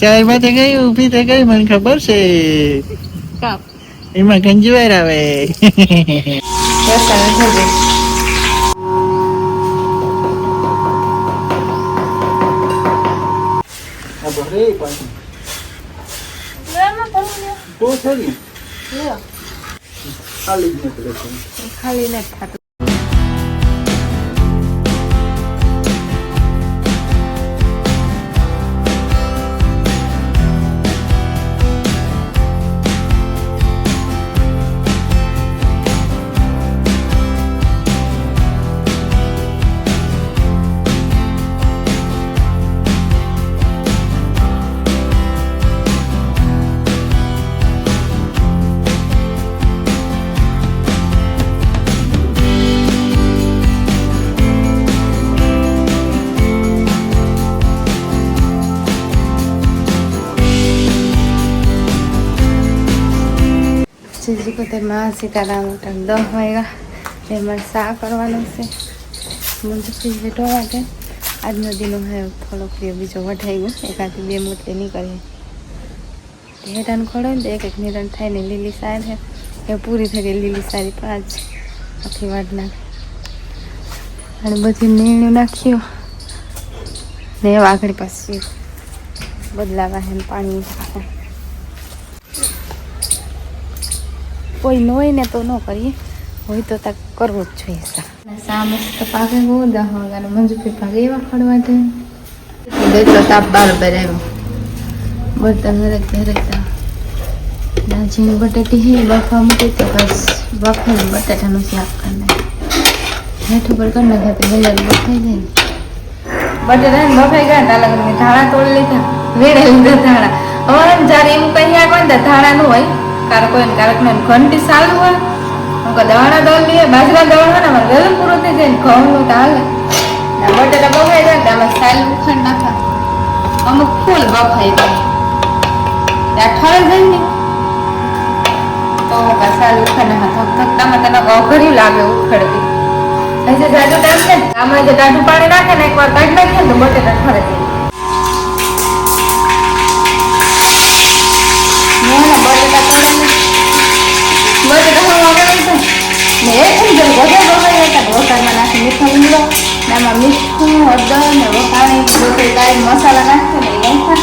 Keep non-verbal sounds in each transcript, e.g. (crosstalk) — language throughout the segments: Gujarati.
ચાર માથે ગઈ ઊભી થઈ ગઈ મને ખબર છે. એમાં ગંજવાર આવે. થઈ ખાલી નથી શ્રીજી કોતેરમાં સીતારામ ટાઈમ દસ વાગ્યા એમાં શા કરવાનું છે મંજુશ્રી જેટો માટે આજનો દિનો હે થોડો પ્રિય બીજો વઢાઈ ગયો એકાથી બે મોટલી નીકળીએ હેઠાને ખોડે ને એક એક નિરણ થાય ને લીલી સાર એ પૂરી થઈ ગઈ લીલી સારી પાંચ આખી વાટ નાખે અને બધી નીણું નાખ્યું ને આગળ પાછી બદલાવા હે પાણી કોઈ ન હોય ને તો ન કરીએ. હોય તો તક કરવું જ જોઈએ સા. સા મસ્ત પાકે બહુ દહ વાગ્યાનો મંજુપી ભાગે એવા ખડવા દે. દેતો તાપ બરાબર આવ્યો. બર્તન હરકતા હરકતા નાજીની બટાટી હે બફા મૂકી તો બસ. બફાને બટાટાનું શાક કરી નાખ્યું હેઠ ઉપર કરી નાખ્યા તો બફાઈ જાય બટાટા ને બફાઈ ગયા ને અલગ મેં ધાણા તોડી લીધા. વેડે લીધા ધાણા. હવે જ્યારે એવું કઈ આગ ને તો ધાણા નું હોય. કારક હોય કારક ઘંટી સારું હોય. હું કહું દાણા દળ લઈએ બાજરા દળ હોય ને અમારે વહેલું પૂરું થઈ જાય ને ઘઉં નું તો ને બફાઈ જાય ને આમાં સાલ ઉખંડ નાખા અમુક ફૂલ બફાઈ જાય ત્યાં ઠરે જાય ને, તો સાલ ઉખંડ નાખા. ધક ધક તામાં તને અઘર્યું લાગે ઉખડતી હજી જાજુ ટાઈમ છે આમાં જે ટાઢું પાણી નાખે ને એકવાર કાઢી નાખીએ ને તો બટેટા ઠરે જાય. બટેટા હવા વગાડી છે ને એ ને જરી વધારે વગાડી હતા વઘારમાં નાખી મીઠો લીમડો ને આમાં મીઠું હળદર ને વઘાણી બધું કાંઈ મસાલા નાખશે ને એ ને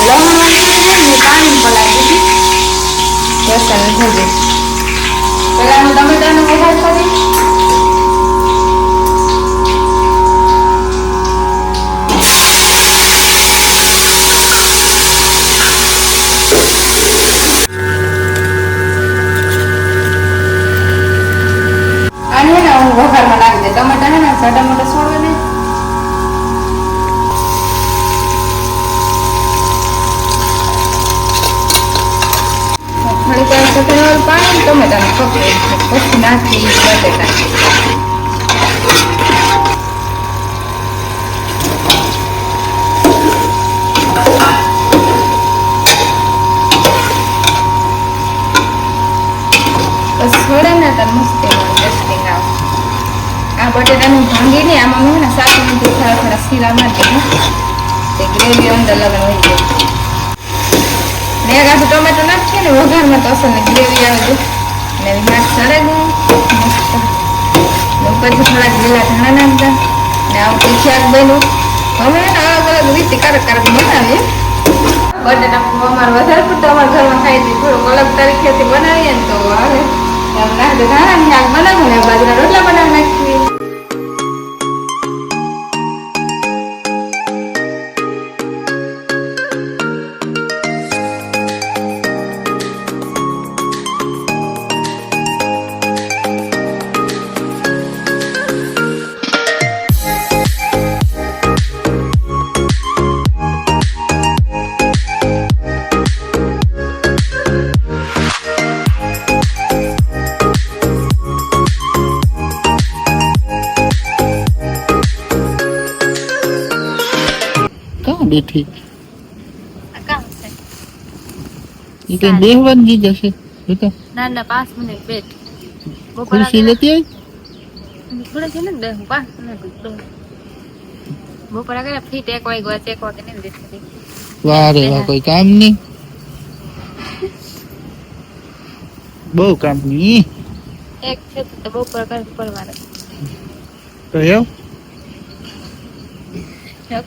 લવણ નાખી ને પાણી પલાવી દીધી રસાને ભેજે પેલા હું ટમેટાનો વઘાર કરી પાણી ટમેટાને પકડી પછી નાખી બટેટા બસ છોડે ને તો મસ્ત ટેસ્ટિંગ આવે આ બટેટાનું ભાંગીને આમાં હું ને મિનિટ થોડા થોડા શીરા મારી તે ગ્રેવી અંદર લગન હોય જાય ને એક આખું ટોમેટો નાખીએ ને વઘારમાં તો અસલ ગ્રેવી આવે છે ને શાક સરે ને ઉપરથી થોડાક લીલા ધાણા નાખતા. ને આવું શાક બન્યું. હે ને અલગ અલગ રીતે કારક કારક બનાવીએ. બટેટા અમારે વધારે પડતો અમારા ઘરમાં ખાઈ હતી થોડુંક અલગ તરીકેથી બનાવીએ ને તો હવે. નાખી શાક બનાવું ને બાજરા રોટલા બનાવી નાખીએ. બેઠી. એ તો બેહવાની જ જશે. જોતા. ના ના પાંચ મિનિટ બેઠ. ખુરશી લેતી આવી? થોડે છે ને? દે હું પાંચ મિનિટ બપોર આગળ ફીટ એક વાગ્યો એક વાગે નહીં વારે વાહ કોઈ કામ નહીં. બહુ કામ નહીં. એક છે તો બહુ પ્રકાર પડવાનું તો એવું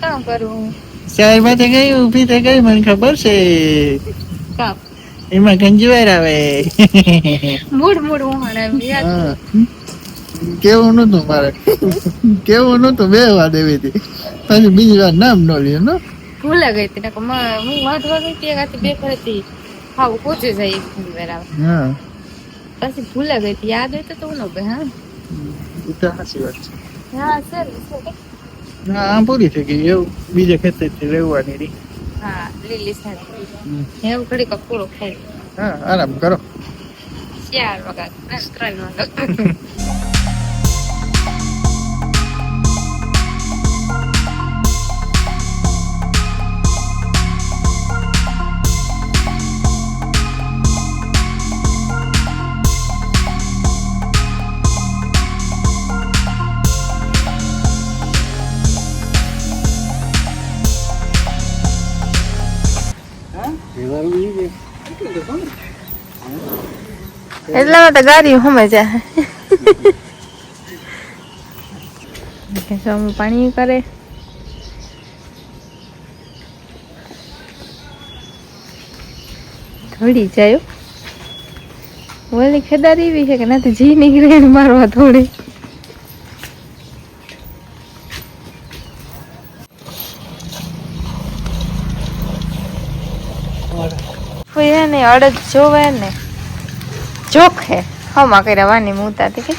કામ કરું ચાર માથે ગઈ ઊભી થઈ ગઈ મને ખબર છે. એમાં ગંજીવાર આવે. મૂડ મૂડ. કેવું નતું મારે? કેવું નતું બે વાર એવી હતી. પછી બીજી વાર નામ ન લ્યો ને ભૂલા ગઈ હતી હું વાંચવા ગઈ હતી એકાથી બે ફરેથી હાવ પહોંચી જાય એક આવે. હા. પછી ભૂલા ગઈ હતી યાદ હોય તો તો ન બે હા. એ તો સાચી વાત છે. હા સર. સર. હા પૂરી થઈ ગઈ. એવું બીજે ખેતરથી લેવાની રહી. હા લીલી સાડી. એવું ઘડીક પૂરો ખાઈ હા આરામ કરો. ચાર વાગ્યા ત્રણ વાગ્યા (laughs) એટલામાં તો ગાડી હમે જાય. પાણી કરે. થોડી જાય. ઓલી ખેદારી એવી છે કે નથી જી નીકળે મારવા થોડી કોઈ હે ને અડદ જોવે ને જોખે. હમા કર્યા વાની મૂતા હતી કે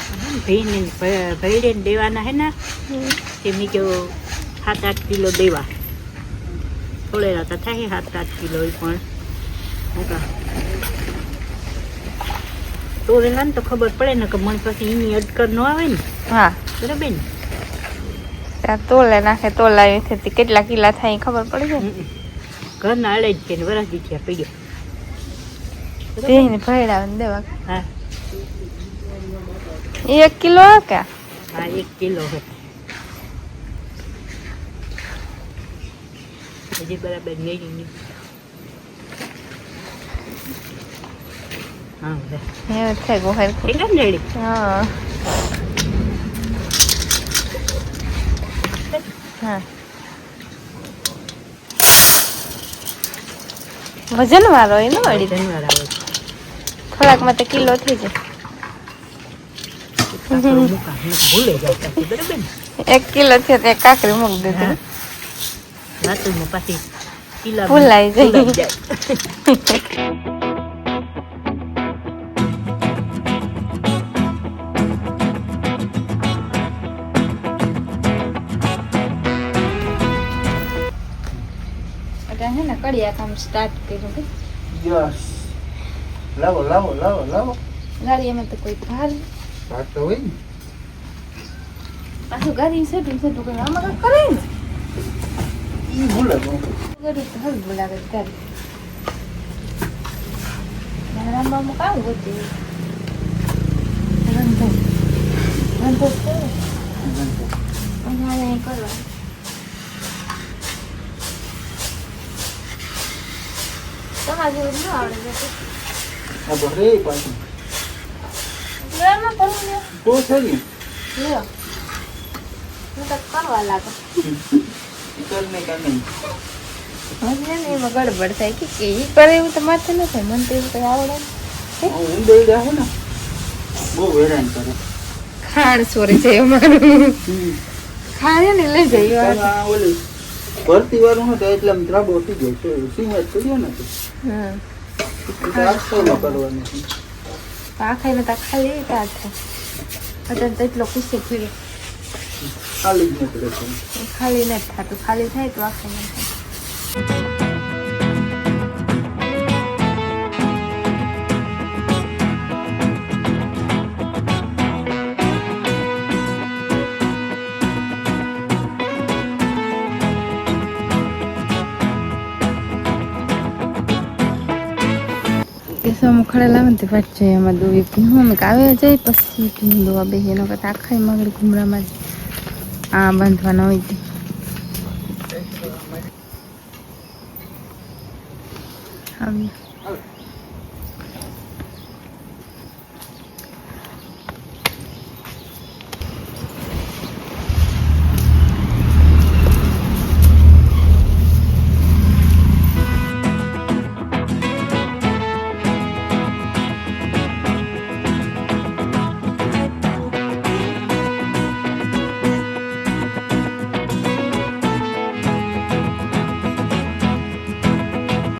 ભઈને ભૈડે દેવાના હે ને એમની જો સાત આઠ કિલો દેવા. થોડેલા તો થાય સાત આઠ કિલો પણ. કા તોરેલા ને તો ખબર પડે ને કે મન પછી એની અટકર ન આવે ને. હા. બરાબર ને? ત્યાં તોલે નાખે તોલા કેટલા કિલા થાય ખબર પડી જાય. ઘરના અડે જ ને વરસ દીખ્યા પી તેને ભેળા દેવા હા એક કિલો કે હા એક કિલો હજી બરાબર નહીં હા. એવું થાય ગોહેર એટલા જ ને રેડી હા હા વજન વાળો એ ન અડી ધન્યવાદ આવે છે થોડાકમાં તો કિલો થઈ જાય. એક કિલો છે તે કાકરી મૂકી દીધી ભૂલાઈ જાય. જાય હે ને કડિયા કામ સ્ટાર્ટ કર્યું કે? યસ લાવો લાવો લાવો લાવો ગાડી એમાં તો કોઈ ભાર ભાગ તો હોય ને પાછું ગાડી સેટું સેટું કરે આમાં કાંઈક કરે ને ઈ ભૂલે બહુ. ગાડી તો હલ બોલાવે છે ગાડી રામબામાં કામ ગોતી રંધો રંધો છે અહીંયા અહીં કરવા તમારે જેવું ન આવડે છે રે પાછું બહુ થઈ કરવા લાગે કર ને કર નહીં હજી એમાં ગડબડ થાય કે કે ઈ કરે એવું તો માથે ન થાય મને તો એવું કંઈ આવડે નહીં. હું દઈ રહ્યા ને બહુ હેરાન કરે ખાણ સોરે છે અમારું ખાણ ને લઈ જાય ઓલી ભરતી વાળું હતું એટલે આમ ત્રાબો થઈ ગયો સિંહ જ કર્યો નથી તો. હા એ તો આસ્તોમાં કરવાનું છે. આખાઈ ને તો ખાલી કાજ થાય. અત્યારે તો એટલો ખુશી ફીર્યો ખાલી જ ખાલી નથી થતું. ખાલી થાય તો આ ખાઈ કેસવામાં ખડેલા ને તે પાછું એમાં દોવી ભીનું આવે જાય, પછી ભીનું દોવા બે એનો કરતા આખા મગડ ઘૂમરામાં જ. આ બાંધવાના હોય તે. આવી.